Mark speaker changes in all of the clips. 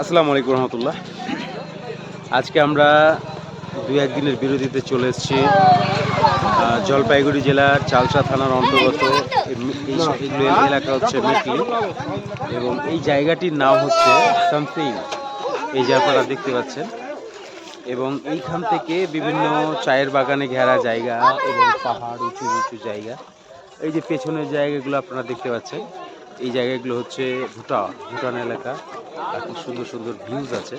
Speaker 1: আসসালামু আলাইকুম রহমতুল্লাহ। আজকে আমরা দু একদিনের বিরতিতে চলে এসেছি জলপাইগুড়ি জেলার চালসা থানার অন্তর্গত এলাকা হচ্ছে মেটলি এবং এই জায়গাটির নাম হচ্ছে সামথিং, এই যে আপনারা দেখতে পাচ্ছেন। এবং এইখান থেকে বিভিন্ন চায়ের বাগানে ঘেরা জায়গা এবং পাহাড়, উঁচু উঁচু জায়গা। এই যে পেছনের জায়গাগুলো আপনারা দেখতে পাচ্ছেন। এই জায়গাগুলো হচ্ছে ভুটান ভুটান এলাকা। খুব সুন্দর সুন্দর ভিউজ আছে।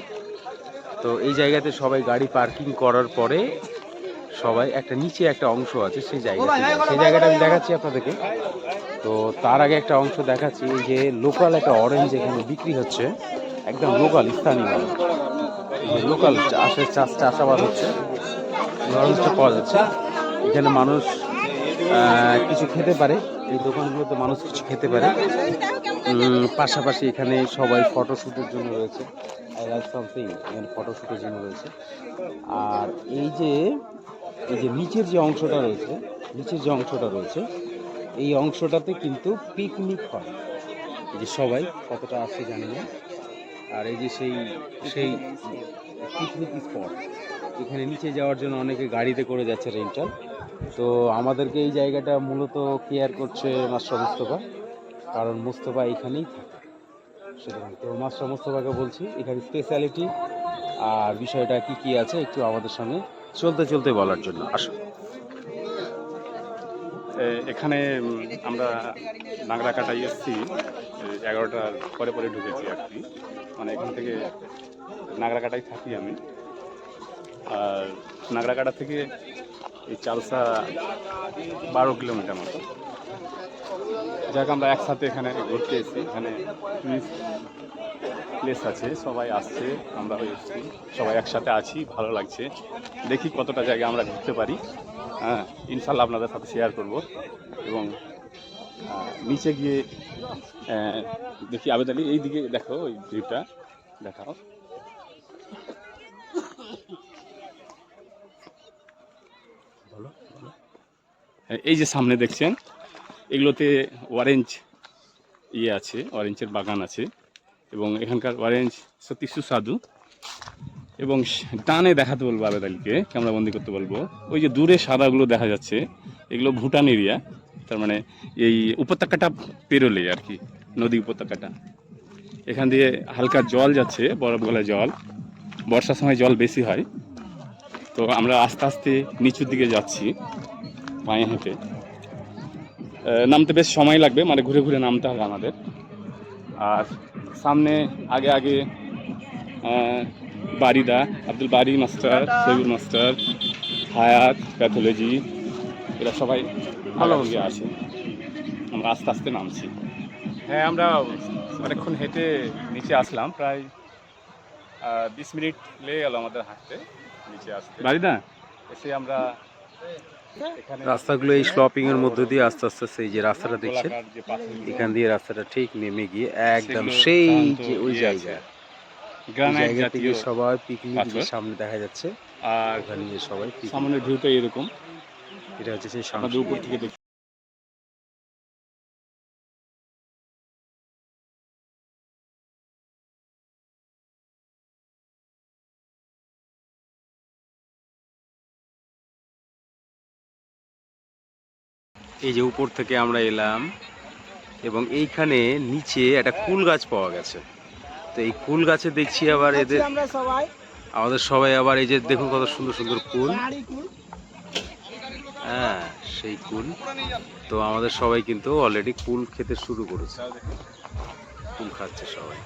Speaker 1: তো এই জায়গাতে সবাই গাড়ি পার্কিং করার পরে সবাই একটা নিচে একটা অংশ আছে, সেই জায়গা সেই জায়গাটা আমি দেখাচ্ছি আপনাদেরকে। তো তার আগে একটা অংশ দেখাচ্ছি যে লোকাল একটা অরেঞ্জ এখানে বিক্রি হচ্ছে। একদম লোকাল স্থানীয়। লোকাল চাষের চাষ চাষাবাদ হচ্ছে। অরেঞ্জটা পাওয়া যাচ্ছে। এখানে মানুষ কিছু খেতে পারে। এই দোকানগুলোতে মানুষ কিছু খেতে পারে। পাশাপাশি এখানে সবাই ফটোশ্যুটের জন্য রয়েছে। আই লাইক সামথিং এখানে ফটোশ্যুটের জন্য রয়েছে। আর এই যে এই যে নিচের যে অংশটা রয়েছে, নিচের যে অংশটা রয়েছে, এই অংশটাতে কিন্তু পিকনিক হয়। যে সবাই, কতটা আসছে জানি না। আর এই যে সেই সেই পিকনিক স্পট এখানে নিচে যাওয়ার জন্য অনেকে গাড়িতে করে যাচ্ছে রেন্টাল তো আমাদেরকে এই জায়গাটা মূলত কেয়ার করছে মাস্টার মুস্তফা, কারণ মুস্তফা এখানেই থাকে। সুতরাং তো মাস্টার মুস্তফাকে বলছি, এখানে স্পেশালিটি আর বিষয়টা কি কি আছে একটু আমাদের সঙ্গে চলতে চলতে বলার জন্য। আসো
Speaker 2: এখানে আমরা নাগরা কাটাই এসেছি এগারোটার পরে পরে ঢুকেছি আর কি। মানে এখান থেকে নাগরা কাটাই থাকি আমি। আর নাগরা কাটা থেকে এই চালসা বারো কিলোমিটার মতো। যাক, আমরা একসাথে এখানে ঘুরতে এসেছি। এখানে টুরিস্ট প্লেস আছে, সবাই আসছে, আমরা এসেছি। সবাই একসাথে আছি, ভালো লাগছে। দেখি কতটা জায়গা আমরা ঘুরতে পারি। হ্যাঁ ইনশাল্লাহ আপনাদের সাথে শেয়ার করব। এবং নিচে গিয়ে দেখি আবেদ আলী এই দিকে দেখো, ওই ভিউটা দেখাও। এই যে সামনে দেখছেন, এগুলোতে অরেঞ্জ ইয়ে আছে অরেঞ্জের বাগান আছে এবং এখানকার অরেঞ্জ সত্যি সুস্বাদু এবং টানে দেখাতে বলব আবেদ আলীকে ক্যামেরা করতে বলব। ওই যে দূরে সাদাগুলো দেখা যাচ্ছে, এগুলো ভুটান এরিয়া, তার মানে এই উপত্যকাটা পেরোলে আর কি, নদী উপত্যকাটা। এখান দিয়ে হালকা জল যাচ্ছে, বরফ গলা জল, বর্ষার সময় জল বেশি হয়। তো আমরা আস্তে আস্তে নিচুর দিকে যাচ্ছি। পায়ে হেঁটে নামতে বেশ সময় লাগবে মানে ঘুরে ঘুরে নামতে হবে আমাদের। আর সামনে আগে আগে বারিদা Abdul Bari master Saibul master Hayat pathology এরা সবাই ভালো হয়ে আছে। আমরা আস্তে আস্তে নামছি। হ্যাঁ আমরা অনেকক্ষণ হেঁটে নিচে আসলাম প্রায় বিশ মিনিট লেগে গেল আমাদের হাঁটতে নিচে আসতে। বারিদা? এসে আমরা
Speaker 1: রাস্তাগুলো এই স্লপিং এর মধ্যে দিয়ে আস্তে আস্তে আস্তে এই যে রাস্তাটা দেখছেন এখান দিয়ে রাস্তাটা ঠিক নেমে গিয়ে একদম সেই যে ওই জায়গা এই জায়গা থেকে সবাই পিকনিক সামনে দেখা যাচ্ছে
Speaker 2: আর
Speaker 1: ওখানে সবাই।
Speaker 2: সামনের ভিউটা এরকম।
Speaker 1: এটা হচ্ছে সেই
Speaker 2: সামনে উপর
Speaker 1: সামনে
Speaker 2: থেকে
Speaker 1: এই যে উপর থেকে আমরা এলাম এবং এইখানে নিচে একটা কুল গাছ পাওয়া গেছে। তো এই কুল গাছে দেখছি আবার এদের আমাদের সবাই আবার এই যে দেখুন কত সুন্দর সুন্দর
Speaker 3: কুল।
Speaker 1: হ্যাঁ সেই কুল। তো আমাদের সবাই কিন্তু অলরেডি কুল খেতে শুরু করেছে। কুল খাচ্ছে সবাই।